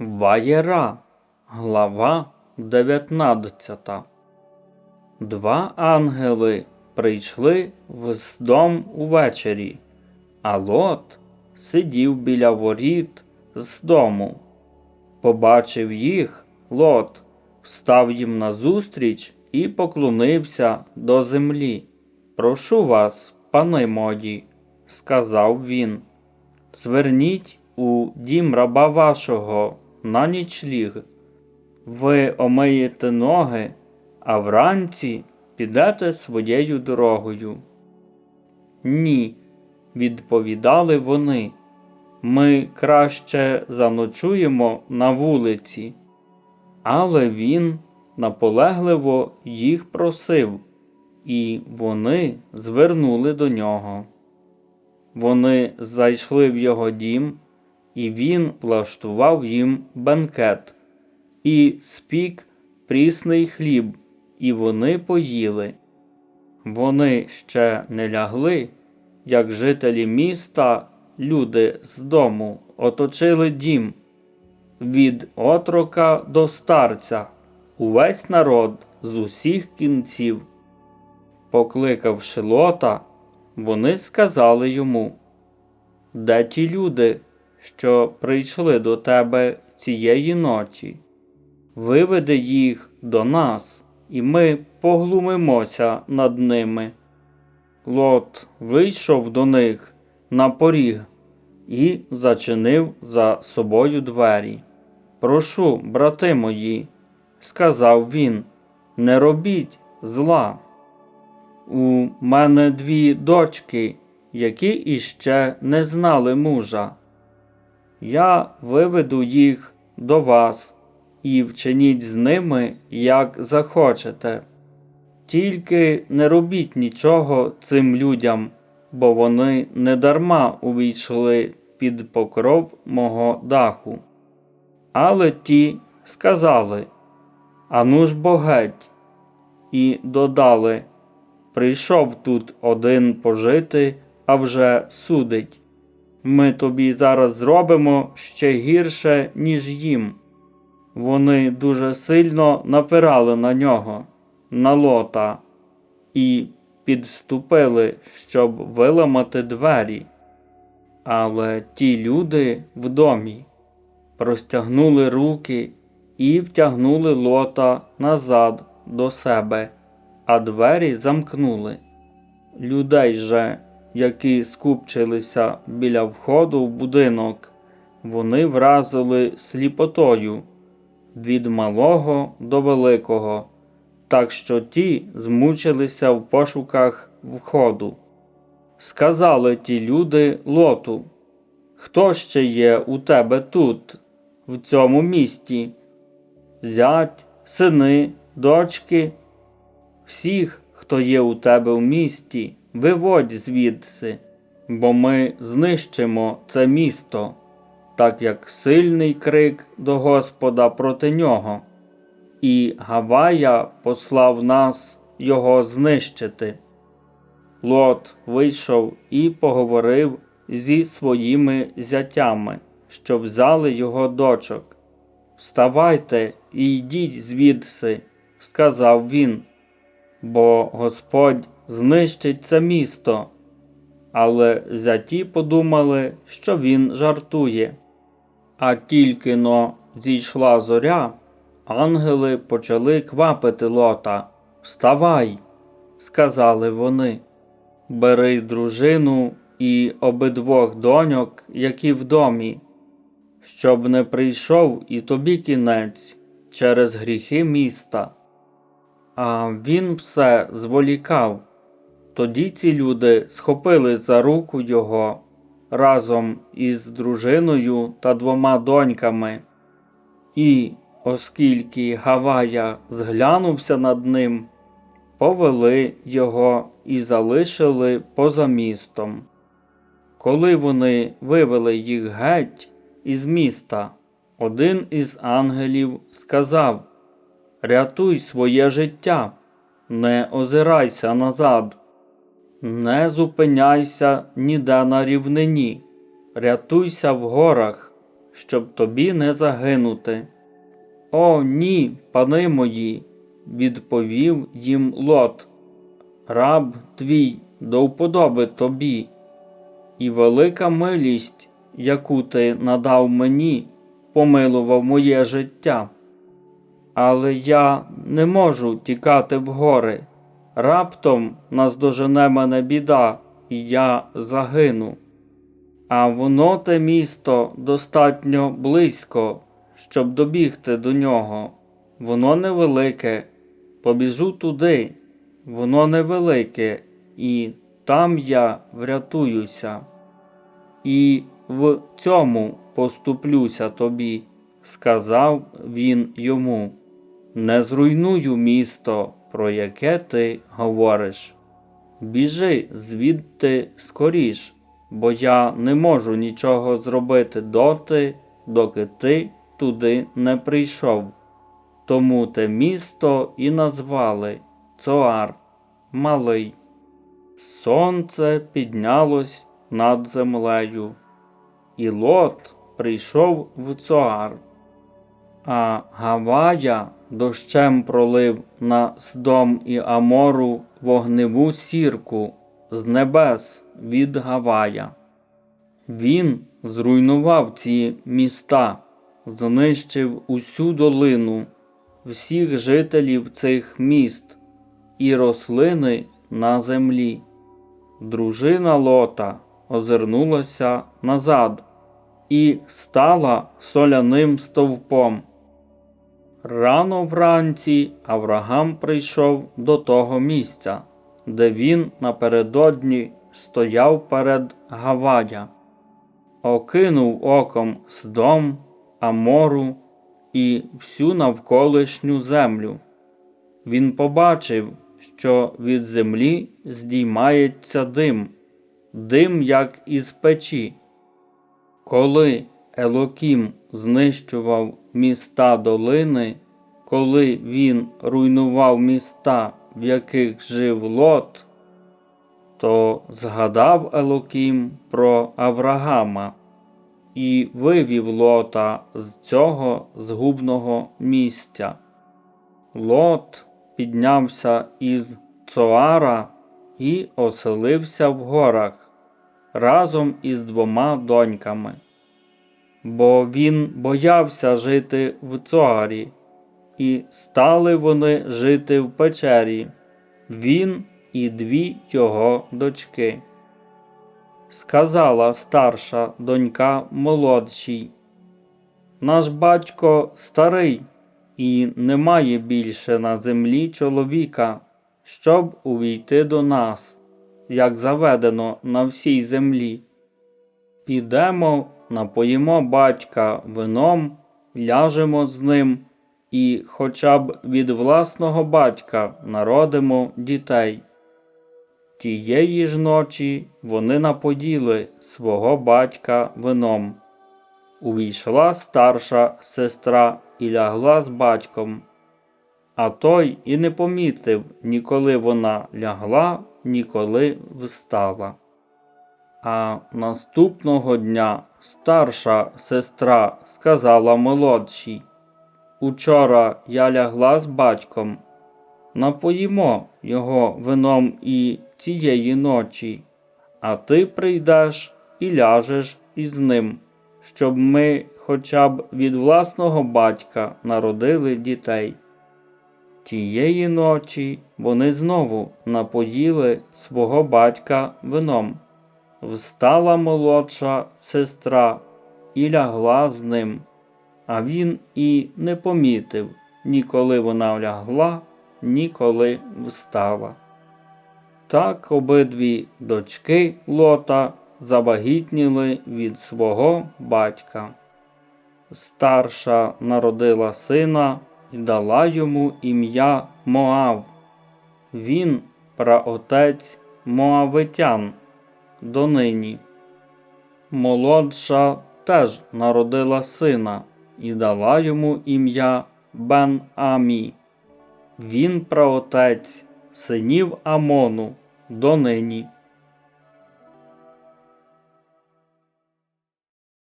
Ваєра, глава 19. Два ангели прийшли в дом увечері, а Лот сидів біля воріт з дому. Побачив їх, Лот встав їм назустріч і поклонився до землі. Прошу вас, пани мої, сказав він, зверніть у дім раба вашого на нічліг. Ви омиєте ноги, а вранці підете своєю дорогою. Ні, відповідали вони. Ми краще заночуємо на вулиці. Але він наполегливо їх просив, і вони звернули до нього. Вони зайшли в його дім, і він влаштував їм бенкет, і спік прісний хліб, і вони поїли. Вони ще не лягли, як жителі міста, люди з дому оточили дім. Від отрока до старця, увесь народ з усіх кінців. Покликавши лота, вони сказали йому, де ті люди, що прийшли до тебе цієї ночі? Виведи їх до нас, і ми поглумимося над ними. Лот вийшов до них на поріг і зачинив за собою двері. Прошу, брати мої, сказав він, не робіть зла. У мене дві дочки, які іще не знали мужа. Я виведу їх до вас і вчиніть з ними, як захочете. Тільки не робіть нічого цим людям, бо вони недарма увійшли під покров мого даху. Але ті сказали Ану ж бо геть, і додали Прийшов тут один пожити, а вже судить. Ми тобі зараз зробимо ще гірше, ніж їм. Вони дуже сильно напирали на нього, на лота, і підступили, щоб виламати двері. Але ті люди в домі простягнули руки і втягнули лота назад до себе, а двері замкнули. Людей же, які скупчилися біля входу в будинок, вони вразили сліпотою від малого до великого, так що ті змучилися в пошуках входу. Сказали ті люди лоту, хто ще є у тебе тут, в цьому місті? Зять, сини, дочки, всіх, хто є у тебе в місті, виводь звідси, бо ми знищимо це місто, так як сильний крик до Господа проти нього, і Гавая послав нас його знищити. Лот вийшов і поговорив зі своїми зятями, що взяли його дочок. Вставайте і йдіть звідси, сказав він, бо Господь знищить це місто. Але зяті подумали, що він жартує. А тільки но зійшла зоря, ангели почали квапити лота. Вставай, сказали вони, бери дружину і обидвох доньок, які в домі, щоб не прийшов і тобі кінець через гріхи міста. А він все зволікав. Тоді ці люди схопили за руку його разом із дружиною та двома доньками. І, оскільки Гавая зглянувся над ним, повели його і залишили поза містом. Коли вони вивели їх геть із міста, один із ангелів сказав Рятуй своє життя, не озирайся назад, не зупиняйся ніде на рівнині, рятуйся в горах, щоб тобі не загинути. О, ні, пани мої, відповів їм Лот. Раб твій до вподоби тобі, і велика милість, яку ти надав мені, помилував моє життя. Але я не можу тікати в гори. Раптом наздожене мене біда, і я загину. А воно те місто достатньо близько, щоб добігти до нього. Воно невелике. Побіжу туди, воно невелике, і там я врятуюся. І в цьому поступлюся тобі, сказав він йому. Не зруйную місто, про яке ти говориш. Біжи звідти скоріш, бо я не можу нічого зробити доти, доки ти туди не прийшов. Тому те місто і назвали Цоар Малий. Сонце піднялось над землею, і Лот прийшов в Цоар, а Гавая дощем пролив на Сдом і Амору вогневу сірку з небес від Гавая. Він зруйнував ці міста, знищив усю долину, всіх жителів цих міст і рослини на землі. Дружина Лота озирнулася назад і стала соляним стовпом. Рано вранці Авраам прийшов до того місця, де він напередодні стояв перед Гавая, окинув оком Сдом, Амору і всю навколишню землю. Він побачив, що від землі здіймається дим, дим як із печі. Коли Елокім знищував міста долини, коли він руйнував міста, в яких жив Лот, то згадав Елокім про Аврагама і вивів Лота з цього згубного місця. Лот піднявся із Цоара і оселився в горах разом із двома доньками бо він боявся жити в цоарі, і стали вони жити в печері, він і дві його дочки. Сказала старша донька молодшій, наш батько старий і немає більше на землі чоловіка, щоб увійти до нас, як заведено на всій землі. Підемо напоїмо батька вином, ляжемо з ним і хоча б від власного батька народимо дітей. Тієї ж ночі вони напоїли свого батька вином. Увійшла старша сестра і лягла з батьком, а той і не помітив, ніколи вона лягла, ніколи встала. А наступного дня старша сестра сказала молодшій Учора я лягла з батьком. Напоїмо його вином і цієї ночі, а ти прийдеш і ляжеш із ним, щоб ми хоча б від власного батька народили дітей. Тієї ночі вони знову напоїли свого батька вином. Встала молодша сестра і лягла з ним, а він і не помітив, ні коли вона лягла, ні коли встала. Так обидві дочки Лота завагітніли від свого батька. Старша народила сина і дала йому ім'я Моав. Він праотець Моавитян донині. Молодша теж народила сина і дала йому ім'я Бен Амі. Він праотець синів Амону донині.